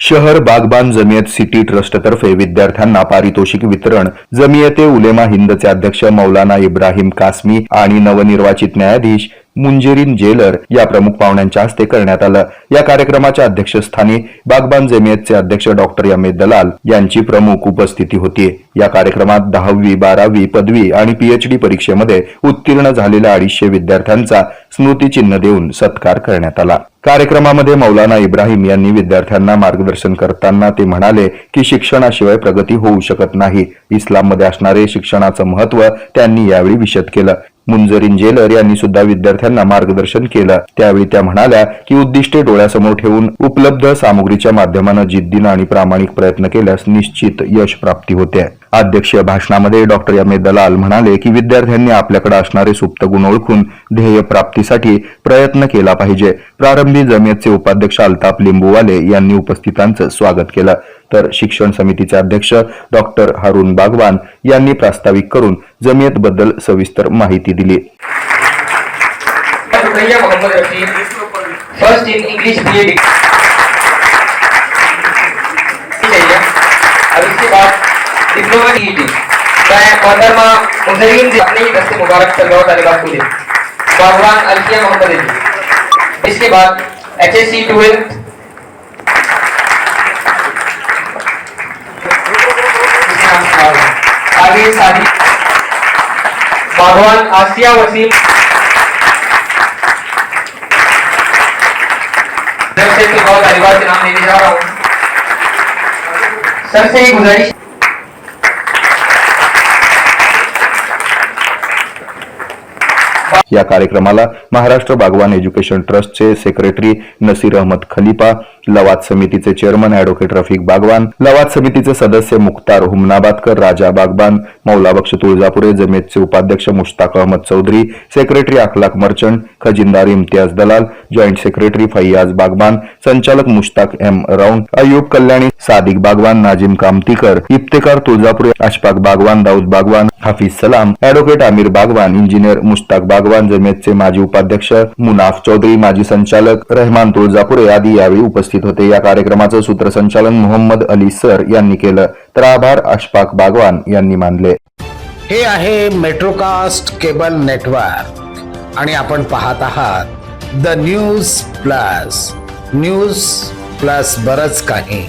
शहर बागबान जमियत सिटी ट्रस्टतर्फे विद्यार्थ्यांना पारितोषिक वितरण. जमियते उलेमा हिंदचे अध्यक्ष मौलाना इब्राहिम कासमी आणि नवनिर्वाचित न्यायाधीश मुंजेरीन जेलर या प्रमुख पाहुण्यांच्या हस्ते करण्यात आलं. या कार्यक्रमाच्या अध्यक्षस्थानी बागबान जमियतचे अध्यक्ष डॉक्टर यमेद दलाल यांची प्रमुख उपस्थिती होती. या कार्यक्रमात दहावी बारावी पदवी आणि पीएचडी परीक्षेमध्ये उत्तीर्ण झालेल्या अडीचशे विद्यार्थ्यांचा स्मृतिचिन्ह देऊन सत्कार करण्यात आला. कार्यक्रमामध्ये मौलाना इब्राहिम यांनी विद्यार्थ्यांना मार्गदर्शन करताना ते म्हणाले की शिक्षणाशिवाय प्रगती होऊ शकत नाही. इस्लाममध्ये असणारे शिक्षणाचं महत्त्व त्यांनी यावेळी विशद केलं. मुंजरीन जेलर यांनी सुद्धा विद्यार्थ्यांना मार्गदर्शन केलं. त्यावेळी त्या म्हणाल्या की उद्दिष्टे डोळ्यासमोर ठेवून उपलब्ध सामुग्रीच्या माध्यमानं जिद्दीनं आणि प्रामाणिक प्रयत्न केल्यास निश्चित यश प्राप्ती होते. अध्यक्षीय भाषणामध्ये डॉक्टर यमेद दलाल म्हणाले की विद्यार्थ्यांनी आपल्याकडे असणारे सुप्त गुण ओळखून ध्येय प्राप्तीसाठी प्रयत्न केला पाहिजे. प्रारंभी जमियतचे उपाध्यक्ष अल्ताप लिंबूवाले यांनी उपस्थितांचं स्वागत केलं. तर शिक्षण समितीचे अध्यक्ष डॉक्टर हारून बागवान यांनी प्रास्ताविक करून जमियतबद्दल सविस्तर माहिती दिली. फर्स्ट इन इंग्लिश अब इसके बाद डिप्लोमा की मैं मोहतरमा अपने ही दस्ते मुबारक को दे। बागवान मोहम्मद इसके बाद एच एस सी ट्वेल्थ आगे सादी बागवान आसिया वसीम. सर से बहुत तालिबात के नाम लेने जा रहा हूँ। सर से एक गुजारिश या कार्यक्रमाला महाराष्ट्र बागवान एज्युकेशन ट्रस्टचे सेक्रेटरी नसीर अहमद खलिफा लवाद समितीचे चेअरमन अॅडव्होकेट रफिक बागवान लवाद समितीचे सदस्य मुख्तार हुमनाबादकर राजा बागबान मौलाबक्ष तुळजापुरे जमेतचे उपाध्यक्ष मुश्ताक अहमद चौधरी सेक्रेटरी अखलाक मर्चंट खजिनदार इम्तियाज दलाल जॉईंट सेक्रेटरी फैयाज बागबान संचालक Mushtaq M round Ayub Kalyani Sadiq Bagwan Nazim Kamtikar Iftekhar Tuljapure Ashfaq Bagwan Dawood Bagwan Hafiz Salam advocate Aamir Bagwan engineer Mushtaq Bagwan जमेतचे माजी उपाध्यक्ष मुनाफ चौधरी माजी संचालक रहमान तुळजापुरे आदी यावेळी उपस्थित होते. या कार्यक्रमाचं सूत्रसंचालन मोहम्मद अली सर यांनी केलं. तर आभार अशफाक बागवान यांनी मानले. हे आहे मेट्रोकास्ट केबल नेटवर्क. आणि आपण पाहत आहात the news plus. News plus बरच काही.